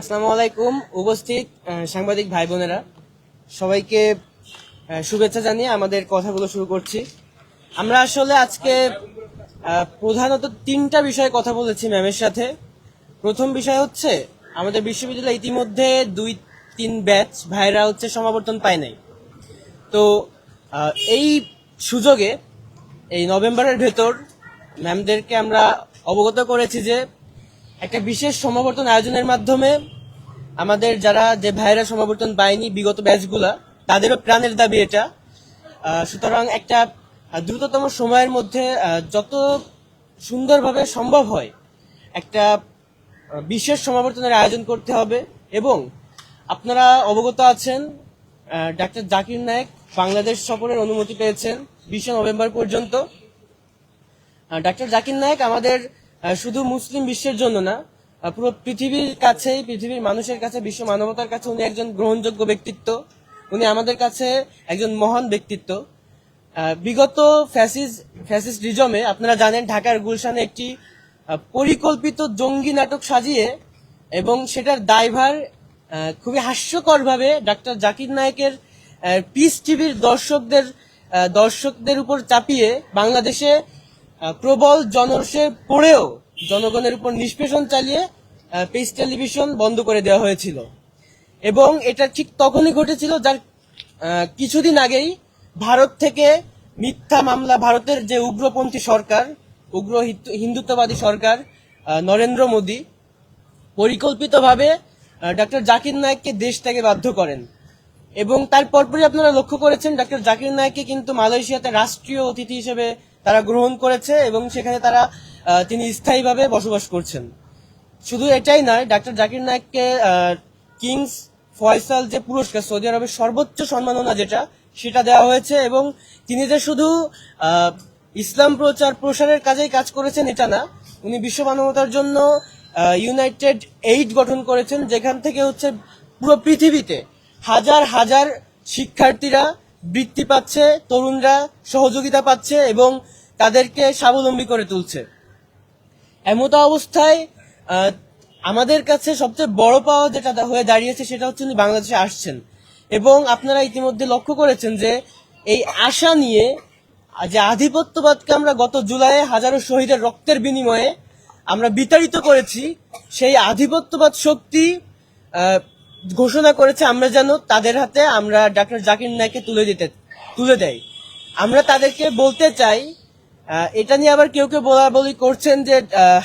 আসসালামু আলাইকুম। উপস্থিত সাংবাদিক ভাই বোনেরা সবাইকে শুভেচ্ছা জানিয়ে আমাদের কথাগুলো শুরু করছি। আমরা আসলে আজকে প্রধানত তিনটা বিষয়ে কথা বলেছি ম্যামের সাথে। প্রথম বিষয় হচ্ছে, আমাদের বিশ্ববিদ্যালয়ে ইতিমধ্যে দুই, তিন ব্যাচ ভাইরা হচ্ছে সমাবর্তন পায় নাই। তো এই সুযোগে, এই নভেম্বরের ভেতর ম্যামদেরকে আমরা অবগত করেছি যে একটা বিশেষ সমাবর্তন আয়োজনের মাধ্যমে আমাদের যারা যে ভাইরা সমাবর্তন পায়নি বিগত ব্যাচগুলা, তাদেরও প্রাণের দাবি এটা। সুতরাং একটা দ্রুততম সময়ের মধ্যে যত সুন্দরভাবে সম্ভব হয়, একটা বিশেষ সমাবর্তনের আয়োজন করতে হবে এবং আপনারা অবগত আছেন ডাক্তার জাকির নায়েক বাংলাদেশ সফরের অনুমতি পেয়েছেন বিশে নভেম্বর পর্যন্ত। ডাক্তার জাকির নায়েক আমাদের শুধু মুসলিম বিশ্বের জন্য না পুরো পৃথিবীর কাছেই, পৃথিবীর মানুষের কাছে, বিশ্ব মানবতার কাছে উনি একজন গ্রহণযোগ্য ব্যক্তিত্ব। উনি আমাদের কাছে একজন মহান ব্যক্তিত্ব। বিগত ফ্যাসিস, ফ্যাসিস্ট রিজমে আপনারা জানেন ঢাকার গুলশানে একটি পরিকল্পিত জঙ্গি নাটক সাজিয়ে এবং সেটার দায়ভার খুবই হাস্যকরভাবে ডাক্তার জাকির নায়েকের পিস টিভির দর্শকদের দর্শকদের উপর চাপিয়ে বাংলাদেশে প্রবল জনরসে পড়েও জনগণের উপর নিষ্পেষণ চালিয়ে পিস টেলিভিশন বন্ধ করে দেওয়া হয়েছিল। এবং এটা ঠিক তখনই ঘটেছিল যার কিছুদিন আগেই ভারত থেকে মিথ্যা মামলা, ভারতের যে উগ্রপন্থী সরকার, উগ্র হিন্দুত্ববাদী সরকার নরেন্দ্র মোদী, পরিকল্পিতভাবে ডক্টর জাকির নায়েককে দেশ থেকে বাধ্য করেন। এবং তার পরপরই আপনারা লক্ষ্য করেছেন ডক্টর জাকির নায়েককে কিন্তু মালয়েশিয়াতে রাষ্ট্রীয় অতিথি হিসেবে তারা গ্রহণ করেছে এবং সেখানে তারা তিনি স্থায়ীভাবে বসবাস করছেন। শুধু এটাই নয়, ডাক্তার জাকির নায়েককে কিংস ফয়সাল যে পুরস্কার, সৌদি আরবের সর্বোচ্চ সম্মাননা যেটা, সেটা দেওয়া হয়েছে এবং তিনি যে শুধু ইসলাম প্রচার প্রসারের কাজেই কাজ করেছেন এটা না, উনি বিশ্ব মানবতার জন্য ইউনাইটেড এইড গঠন করেছেন, যেখান থেকে হচ্ছে পুরো পৃথিবীতে হাজার হাজার শিক্ষার্থীরা বৃত্তি পাচ্ছে, তরুণরা সহযোগিতা পাচ্ছে এবং তাদেরকে স্বাবলম্বী করে তুলছে। এমত অবস্থায় আমাদের কাছে সবচেয়ে বড় পাওয়া যেটা হয়ে দাঁড়িয়েছে সেটা হচ্ছে উনি বাংলাদেশে আসছেন। এবং আপনারা ইতিমধ্যে লক্ষ্য করেছেন যে, এই আশা নিয়ে, যে আধিপত্যবাদকে আমরা গত জুলাইয়ে হাজারো শহীদের রক্তের বিনিময়ে আমরা বিতাড়িত করেছি, সেই আধিপত্যবাদ শক্তি ঘোষণা করেছে আমরা যেন তাদের হাতে আমরা ডাক্তার জাকির নায়কে তুলে দিতে তুলে দেয় আমরা তাদেরকে বলতে চাই এটা নিয়ে আবার কেউ কেউ বলা বলি করছেন যে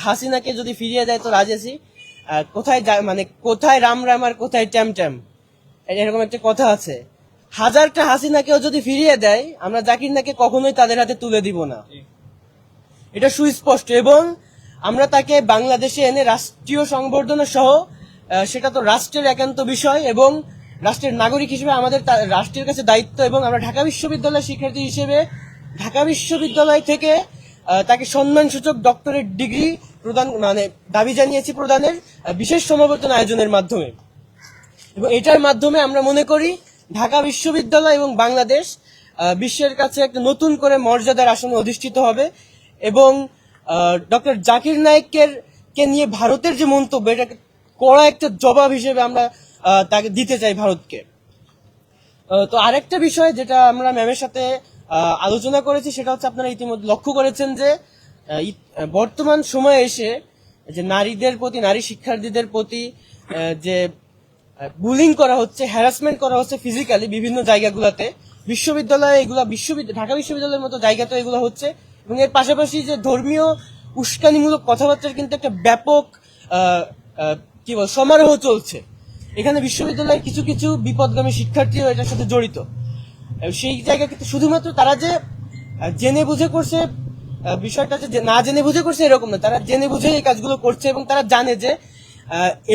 হাসিনাকে যদি ফিরিয়ে দেয় তো রাজেসি কোথায় মানে কোথায় রাম রাম আর কোথায় ট্যাম ট্যাম? এরকম একটা কথা আছে। হাজারটা হাসিনাকেও যদি ফিরিয়ে দেয় আমরা জাকির নাকে কখনোই তাদের হাতে তুলে দিব না। এটা সুস্পষ্ট। এবং আমরা তাকে বাংলাদেশে এনে রাষ্ট্রীয় সংবর্ধনা সহ সেটা তো রাষ্ট্রের একান্ত বিষয় এবং রাষ্ট্রের নাগরিক হিসেবে আমাদের রাষ্ট্রের কাছে দায়িত্ব এবং আমরা ঢাকা বিশ্ববিদ্যালয়ের শিক্ষার্থী হিসেবে ঢাকা বিশ্ববিদ্যালয় থেকে তাকে সম্মানসূচক ডক্টরেট ডিগ্রি প্রদান মানে দাবি জানিয়েছি প্রদানের বিশেষ সমাবর্তন আয়োজনের মাধ্যমে। এবং এটার মাধ্যমে আমরা মনে করি ঢাকা বিশ্ববিদ্যালয় এবং বাংলাদেশ বিশ্বের কাছে একটা নতুন করে মর্যাদার আসনে অধিষ্ঠিত হবে এবং ডক্টর জাকির নায়েকের কে নিয়ে ভারতের যে মন্তব্য, এটাকে কড়া একটা জবাব হিসেবে আমরা তাকে দিতে চাই ভারতকে। তো আরেকটা বিষয় যেটা আমরা ম্যামের সাথে আলোচনা করেছি, সেটা হচ্ছে আপনারা ইতিমধ্যে লক্ষ্য করেছেন যে বর্তমান সময়ে এসে যে নারীদের প্রতি, নারী শিক্ষার্থীদের প্রতি যে বুলিং করা হচ্ছে হ্যারাসমেন্ট করা হচ্ছে ফিজিক্যালি বিভিন্ন জায়গাগুলোতে, বিশ্ববিদ্যালয়ে এগুলো বিশ্ববিদ্যালয় ঢাকা বিশ্ববিদ্যালয়ের মতো জায়গাতে এগুলো হচ্ছে, এবং এর পাশাপাশি যে ধর্মীয় উস্কানিমূলক কথাবার্তার কিন্তু একটা ব্যাপক কি বল, সমারোহ চলছে। এখানে বিশ্ববিদ্যালয়ের কিছু কিছু বিপদগামী শিক্ষার্থীও এটার সাথে জড়িত। সেই জায়গা কিন্তু শুধুমাত্র তারা যে জেনে বুঝে করছে বিষয়টা যে না জেনে বুঝে করছে এরকম না। তারা জেনে বুঝে এই কাজগুলো করছে এবং তারা জানে যে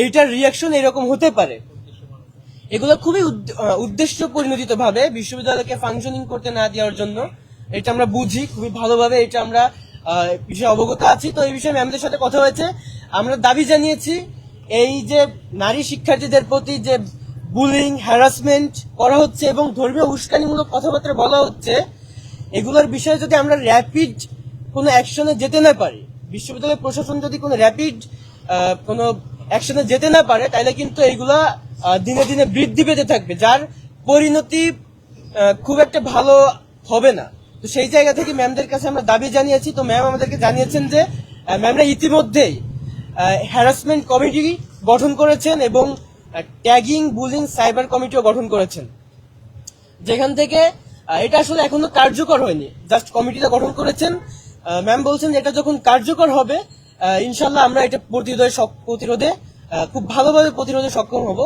এইটার রিয়াকশন এরকম হতে পারে। এগুলো খুবই উদ্দেশ্য পরিণোদিত ভাবে বিশ্ববিদ্যালয়কে ফাংশনিং করতে না দেওয়ার জন্য। এটা আমরা বুঝি, খুবই ভালোভাবে এটা আমরা বিষয়ে অবগত আছি। তো এই বিষয়ে ম্যামদের সাথে কথা হয়েছে। আমরা দাবি জানিয়েছি, এই যে নারী শিক্ষার্থীদের প্রতি যে বুলিং হ্যারাসমেন্ট করা হচ্ছে এবং ধর্মীয় উস্কানিমূলক কথাবার্তা বলা হচ্ছে। এগুলোর বিষয়ে যদি আমরা র্যাপিড কোনো অ্যাকশনে যেতে না পারি বিশ্ববিদ্যালয় প্রশাসন যদি কোনো র্যাপিড কোনো অ্যাকশনে যেতে না পারে, তাহলে কিন্তু এইগুলা দিনে দিনে বৃদ্ধি পেতে থাকবে, যার পরিণতি খুব একটা ভালো হবে না। তো সেই জায়গা থেকে ম্যামদের কাছে আমরা দাবি জানিয়েছি। তো ম্যাম আমাদেরকে জানিয়েছেন যে ম্যামরা ইতিমধ্যেই হ্যারাসমেন্ট কমিটি গঠন করেছেন এবং ট্যাগিং বুলিং সাইবার কমিটিও গঠন করেছেন। যেখান থেকে এটা আসলে এখনও কার্যকর হয়নি। জাস্ট কমিটিটা গঠন করেছেন। ম্যাম বলছেন এটা যখন কার্যকর হবে ইনশাল্লাহ আমরা এটা প্রতিরোধে প্রতিরোধে খুব ভালোভাবে প্রতিরোধে সক্ষম হব।